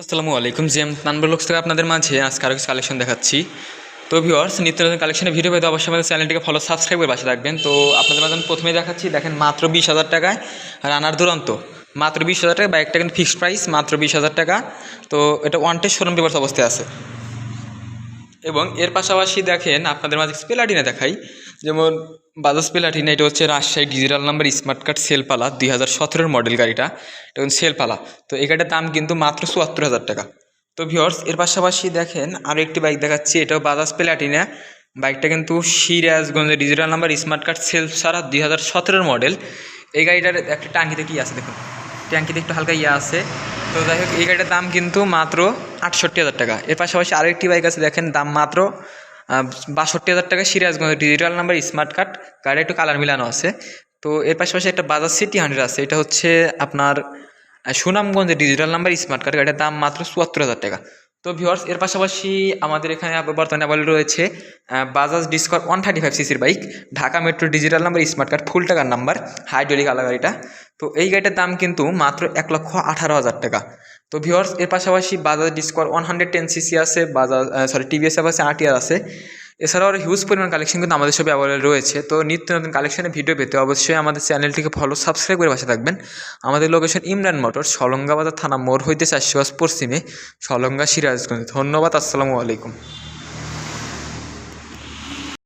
আসসালামু আলাইকুম জিএম তানবর লোকস থেকে আপনাদের মাঝে আজকে আরও কিছু কালেকশন দেখাচ্ছি। তো ভিওর্স নিত্য নতুন কালেকশনের ভিডিও পেতে অবশ্যই আমাদের চ্যানেলটিকে ফলো সাবস্ক্রাইব করে পাশে রাখবেন তো আপনাদের মাঝে আমি প্রথমেই দেখাচ্ছি, দেখেন মাত্র বিশ হাজার টাকায় রানার দুরন্ত। মাত্র বিশ হাজার টাকা বাইকটা কিন্তু ফিক্সড প্রাইস মাত্র বিশ হাজার টাকা। তো এটা ওয়ান টেস্ট শোরুম পেপার অবস্থায় আছে। এবং এর পাশাপাশি দেখেন আপনাদের মাঝে স্পেলাটিনা দেখাই। যেমন বাজাজ প্লাটিনা এটা হচ্ছে Rajshahi digital number smart card সেলপালা, দুই হাজার সতেরোর মডেল গাড়িটা। এটা কিন্তু সেলপালা। তো এই গাড়িটার দাম কিন্তু মাত্র চুয়াত্তর হাজার টাকা। তো ভিওর্স এর পাশাপাশি দেখেন আরও একটি বাইক দেখাচ্ছি, এটাও বাজাজ প্লাটিনা বাইকটা কিন্তু সিরাজগঞ্জের digital number smart card self সারা দুই হাজার সতেরোর মডেল। এই গাড়িটার একটা টাঙ্কিতে কি আছে দেখুন। ট্যাঙ্কিতে একটু হালকা ইয়ে আছে। তো যাই হোক, এই গাড়িটার দাম কিন্তু মাত্র আটষট্টি হাজার টাকা। এর পাশাপাশি আরেকটি বাইক আছে, দেখেন, দাম মাত্র বাষট্টি হাজার টাকা Sirajganj digital number smart card গাড়ি একটু কালার মিলানো আছে। তো এর পাশাপাশি একটা বাজাজ সিটি হান্ড্রেড আছে, এটা হচ্ছে আপনার সুনামগঞ্জের ডিজিটাল নাম্বার স্মার্ট কার্ড গাড়িটার দাম মাত্র চুয়াত্তর হাজার টাকা। তো ভিওর্স এর পাশাপাশি আমাদের এখানে বর্তমানে অ্যাভেলেবল রয়েছে Bajaj Discover one thirty five সিসির bike Dhaka metro digital number smart card full টাকার নাম্বার হাইড্রোলিক আলা গাড়িটা। তো এই গাড়িটার দাম কিন্তু মাত্র এক লক্ষ আঠারো হাজার টাকা। তো ভিওর্স এর পাশাপাশি Bajaj Discover one hundred ten CC আছে বাজাজ সরি টিভিএস আছে আরটিআর আছে। এছাড়াও আরও হিউজ পরিমাণ কালেকশন কিন্তু আমাদের সব অ্যাভেলেবল রয়েছে। তো নিত্য নতুন কালেকশনের ভিডিও পেতে অবশ্যই আমাদের চ্যানেলটিকে ফলো সাবস্ক্রাইব করে পাশে থাকবেন। আমাদের লোকেশন ইমরান মোটর সলঙ্গাবাজার থানা মোড় হইতে চাষিবাস পশ্চিমে, সলঙ্গা সিরাজগঞ্জ। ধন্যবাদ, আসসালামু আলাইকুম।